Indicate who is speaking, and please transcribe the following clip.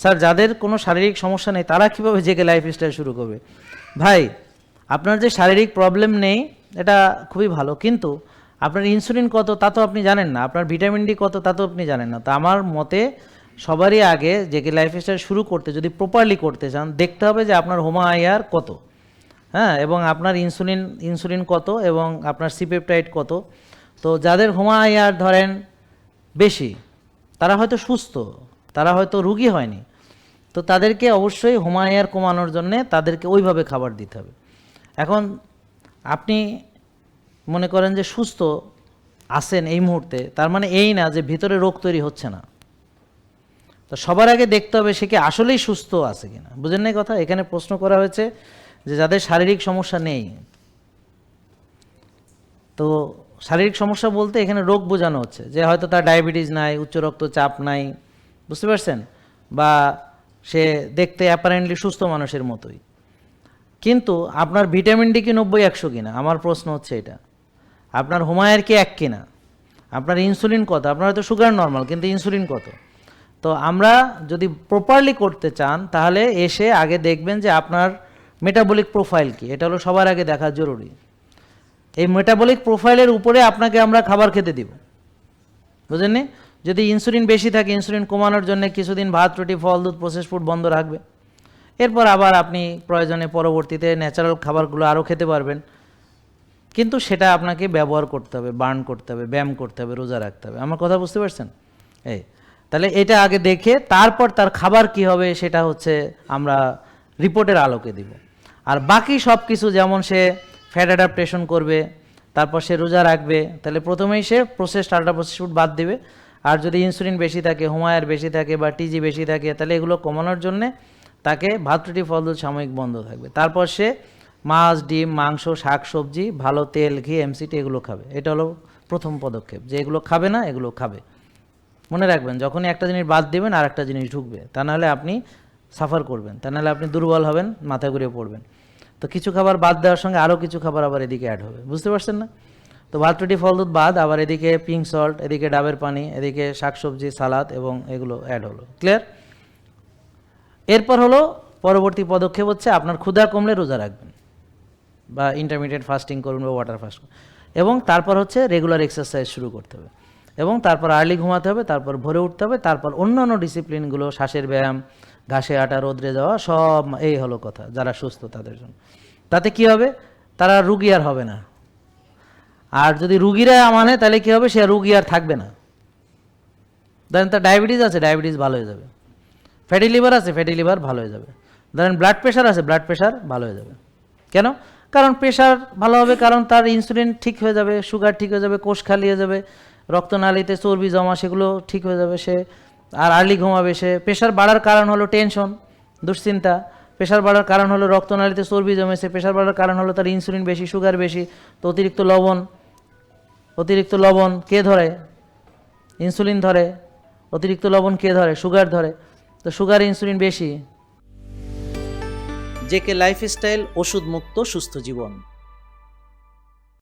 Speaker 1: Sir, যাদের কোনো শারীরিক সমস্যা নেই, তারা কীভাবে জেগে লাইফস্টাইল শুরু করবে? ভাই, আপনার যে শারীরিক প্রবলেম নেই, এটা খুবই ভালো, কিন্তু আপনার ইনসুলিন কত, তা তো আপনি জানেন না। আপনার ভিটামিন ডি কত, তা তো আপনি জানেন না। তা আমার মতে সবারই আগে জেগে লাইফস্টাইল শুরু করতে, যদি প্রপারলি করতে চান, দেখতে হবে যে আপনার হোমা আইআর কত। হ্যাঁ এবং আপনার ইনসুলিন ইনসুলিন কত, এবং আপনার সিপেপটাইড কত। তো যাদের হোমা আইআর ধরেন বেশি, তারা হয়তো সুস্থ, তারা হয়তো রুগী হয়নি। তো তাদেরকে অবশ্যই হোমায়ার কমানোর জন্যে তাদেরকে ওইভাবে খাবার দিতে হবে। এখন আপনি মনে করেন যে সুস্থ আছেন এই মুহূর্তে, তার মানে এই না যে ভিতরে রোগ তৈরি হচ্ছে না। তো সবার আগে দেখতে হবে সে কি আসলেই সুস্থ আছে কিনা। বুঝেন নাই কথা? এখানে প্রশ্ন করা হয়েছে যে যাদের শারীরিক সমস্যা নেই, তো শারীরিক সমস্যা বলতে এখানে রোগ বোঝানো হচ্ছে। যে হয়তো তার ডায়াবেটিস নাই, উচ্চ রক্তচাপ নাই, বুঝতে পারছেন? বা সে দেখতে অ্যাপারেন্টলি সুস্থ মানুষের মতোই। কিন্তু আপনার ভিটামিন ডি কি নব্বই, একশো কিনা? আমার প্রশ্ন হচ্ছে এটা। আপনার হুমায়ের কি এক কিনা? আপনার ইনসুলিন কত? আপনার হয়তো সুগার নর্মাল কিন্তু ইনসুলিন কত? তো আমরা যদি প্রপারলি করতে চান, তাহলে এসে আগে দেখবেন যে আপনার মেটাবলিক প্রোফাইল কি। এটা হলো সবার আগে দেখা জরুরি। এই মেটাবলিক প্রোফাইলের উপরে আপনাকে আমরা খাবার খেতে দিব। বুঝলেননি যদি ইনসুলিন বেশি থাকে ইনসুলিন কমানোর জন্য কিছুদিন ভাত, রুটি, ফল, দুধ প্রসেস ফুড বন্ধ রাখবে। এরপর আবার আপনি প্রয়োজনে পরবর্তীতে ন্যাচারাল খাবারগুলো আরও খেতে পারবেন। কিন্তু সেটা আপনাকে ব্যবহার করতে হবে বার্ন করতে হবে, ব্যায়াম করতে হবে, রোজা রাখতে হবে। আমার কথা বুঝতে পারছেন? এই, তাহলে এটা আগে দেখে তারপর তার খাবার কি হবে সেটা হচ্ছে আমরা রিপোর্টের আলোকে দিব। আর বাকি সব কিছু যেমন সে ফ্যাট অ্যাডাপ্টেশন করবে, তারপর সে রোজা রাখবে, তাহলে প্রথমেই সে প্রসেস আল্ট্রা প্রসেস ফুড বাদ দিবে। আর যদি ইনসুলিন বেশি থাকে হোমায়ার বেশি থাকে বা টিজি বেশি থাকে, তাহলে এগুলো কমানোর জন্যে তাকে ভাত, রুটি, ফল সাময়িক বন্ধ থাকবে। তারপর সে মাছ, ডিম, মাংস, শাক, সবজি, ভালো তেল, ঘি এমসিটি এগুলো খাবে। এটা হলো প্রথম পদক্ষেপ, যে এগুলো খাবে না, এগুলো খাবে। মনে রাখবেন, যখনই একটা জিনিস বাদ দেবেন, আর একটা জিনিস ঢুকবে, তা নাহলে আপনি সাফার করবেন, তা নাহলে আপনি দুর্বল হবেন, মাথা ঘুরে পড়বেন। তো কিছু খাবার বাদ দেওয়ার সঙ্গে আরও কিছু খাবার আবার এদিকে অ্যাড হবে। বুঝতে পারছেন না? তো ভাত রুটি ফল দুধ বাদ, আবার এদিকে পিঙ্ক সল্ট এদিকে ডাবের পানি, এদিকে শাকসবজি, সালাদ এবং এগুলো অ্যাড হলো। ক্লিয়ার এরপর হলো পরবর্তী পদক্ষেপ হচ্ছে আপনার ক্ষুধা কমলে রোজা রাখবেন বা ইন্টারমিডিয়েট ফাস্টিং করুন বা ওয়াটার ফাস্ট এবং তারপর হচ্ছে রেগুলার এক্সারসাইজ শুরু করতে হবে। এবং তারপর আর্লি ঘুমাতে হবে, তারপর ভোরে উঠতে হবে, তারপর অন্যান্য ডিসিপ্লিনগুলো শ্বাসের ব্যায়াম, ঘাসে আটা, রোদ্রে যাওয়া, সব এই হলো কথা, যারা সুস্থ তাদের জন্য। তাতে কি হবে? তারা রুগী আর হবে না। আর যদি রুগীরা মানে তাহলে কি হবে? সে রুগী আর থাকবে না। ধরেন তার ডায়াবেটিস আছে ডায়াবেটিস ভালো হয়ে যাবে। ফ্যাটি লিভার আছে ফ্যাটি লিভার ভালো হয়ে যাবে। ধরেন ব্লাড প্রেশার আছে ব্লাড প্রেশার ভালো হয়ে যাবে। কেন? কারণ প্রেশার ভালো হবে কারণ তার ইনসুলিন ঠিক হয়ে যাবে সুগার ঠিক হয়ে যাবে, কোষ খালি হয়ে যাবে, রক্তনালীতে চর্বি জমা, সেগুলো ঠিক হয়ে যাবে সে, আর আর্লি ঘুমাবে সে। প্রেশার বাড়ার কারণ হলো টেনশন দুশ্চিন্তা। প্রেশার বাড়ার কারণ হলো রক্তনালীতে চর্বি জমেছে প্রেশার বাড়ার কারণ হলো তার ইনসুলিন বেশি সুগার বেশি, তো অতিরিক্ত লবণ। অতিরিক্ত লবণ কে ধরে? ইনসুলিন ধরে। অতিরিক্ত লবণ কে ধরে? সুগার ধরে। তো সুগার, ইনসুলিন বেশি। জেকে লাইফস্টাইল ওষুধ মুক্ত সুস্থ জীবন।